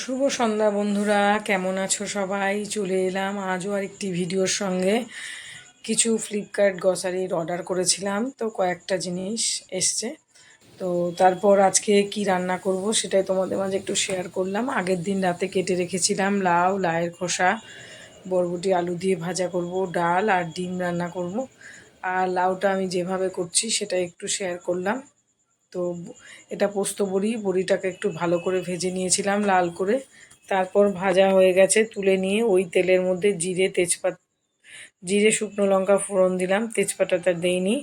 শুভ সন্ধ্যা বন্ধুরা, কেমন আছো সবাই? চলে এলাম আজও আরেকটি ভিডিওর সঙ্গে। কিছু ফ্লিপকার্ট গ্রসারির অর্ডার করেছিলাম, তো কয়েকটা জিনিস এসছে। তো তারপর আজকে কি রান্না করব সেটাই তোমাদের মাঝে একটু শেয়ার করলাম। আগের দিন রাতে কেটে রেখেছিলাম লাউ, লাউয়ের খোসা, বরবটি, আলু দিয়ে ভাজা করব, ডাল আর ডিম রান্না করব। আর লাউটা আমি যেভাবে করছি সেটা একটু শেয়ার করলাম। তো এটা পোস্ত বড়ি, বড়িটাকে একটু ভালো করে ভেজে নিয়েছিলাম লাল করে। তারপর ভাজা হয়ে গেছে, তুলে নিয়ে ওই তেলের মধ্যে জিরে, তেজপাত, জিরে, শুকনো লঙ্কা ফোড়ন দিলাম তেজপাতাটা দেইনি।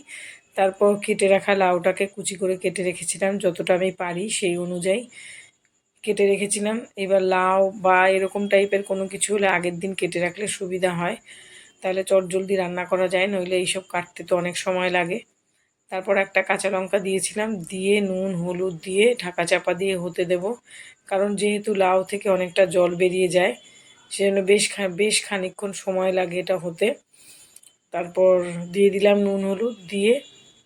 তারপর কেটে রাখা লাউটাকে কুচি করে কেটে রেখেছিলাম, যতটা আমি পারি সেই অনুযায়ী কেটে রেখেছিলাম। এবার লাউ বা এরকম টাইপের কোনো কিছু হলে আগের দিন কেটে রাখলে সুবিধা হয়। তাহলে চট জলদি রান্না করা যায়, নইলে এইসব কাটতে তো অনেক সময় লাগে। তারপর একটা কাঁচা লঙ্কা দিয়েছিলাম, দিয়ে নুন, হলুদ দিয়ে ঢাকা চাপা দিয়ে হতে দেব। কারণ যেহেতু লাউ থেকে অনেকটা জল বেরিয়ে যায়, সেজন্য বেশ বেশ খানিকক্ষণ সময় লাগে এটা হতে। তারপর দিয়ে দিলাম নুন, হলুদ দিয়ে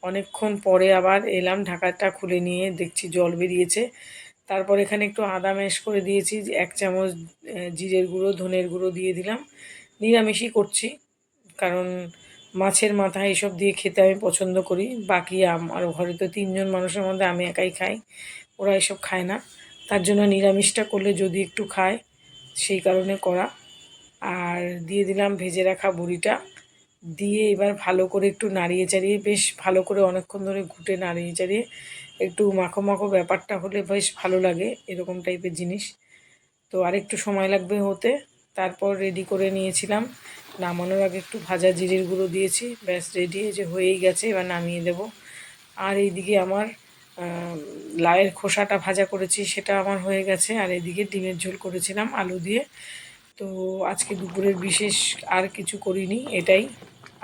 অনেকক্ষণ পরে আবার এলাম, ঢাকাটা খুলে নিয়ে দেখছি জল বেরিয়েছে। তারপর এখানে একটু আদা ম্যাশ করে দিয়েছি এক চামচ জিরের গুঁড়ো, ধনের গুঁড়ো দিয়ে দিলাম। নিরামিষই করছি, কারণ মাছের মাথা এসব দিয়ে খেতে আমি পছন্দ করি। বাকি আমার ঘরে তো তিনজন মানুষের মধ্যে আমি একাই খাই, ওরা এসব খায় না। তার জন্য নিরামিষটা করলে যদি একটু খায়, সেই কারণে করা আর দিয়ে দিলাম ভেজে রাখা বড়িটা। দিয়ে এবার ভালো করে একটু নাড়িয়ে চাড়িয়ে, বেশ ভালো করে অনেকক্ষণ ধরে ঘুটে নাড়িয়ে চাড়িয়ে, একটু মাখো মাখো ব্যাপারটা হলে বেশ ভালো লাগে এরকম টাইপের জিনিস। তো আরেকটু সময় লাগবে হতে। তারপর রেডি করে নিয়েছিলাম নামানোর আগে একটু ভাজা জিরের গুঁড়ো দিয়েছি, ব্যাস রেডি যে হয়েই গেছে, এবার নামিয়ে দেব। আর এইদিকে আমার লাউয়ের খোসাটা ভাজা করেছি, সেটা আমার হয়ে গেছে। আর এদিকে ডিমের ঝোল করেছিলাম আলু দিয়ে। তো আজকে দুপুরের বিশেষ আর কিছু করিনি, এটাই।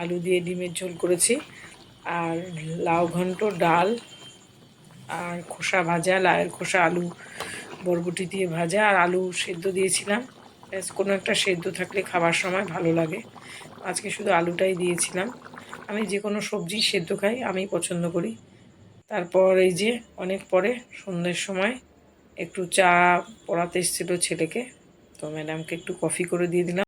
আলু দিয়ে ডিমের ঝোল করেছি। আর লাউ ঘন্ট, ডাল, আর খোসা ভাজা, লাউয়ের খোসা, আলু বরবটি দিয়ে ভাজা, আর আলু সেদ্ধ দিয়েছিলাম। ব্যাস, কোনো একটা সেদ্ধ থাকলে খাবার সময় ভালো লাগে। আজকে শুধু আলুটাই দিয়েছিলাম। আমি যে কোনো সবজি সেদ্ধ খাই, আমি পছন্দ করি। তারপর এই যে অনেক পরে সন্ধ্যের সময় একটু চা পড়াতে এসেছিল ছেলেকে, তো ম্যাডামকে একটু কফি করে দিয়ে দিলাম।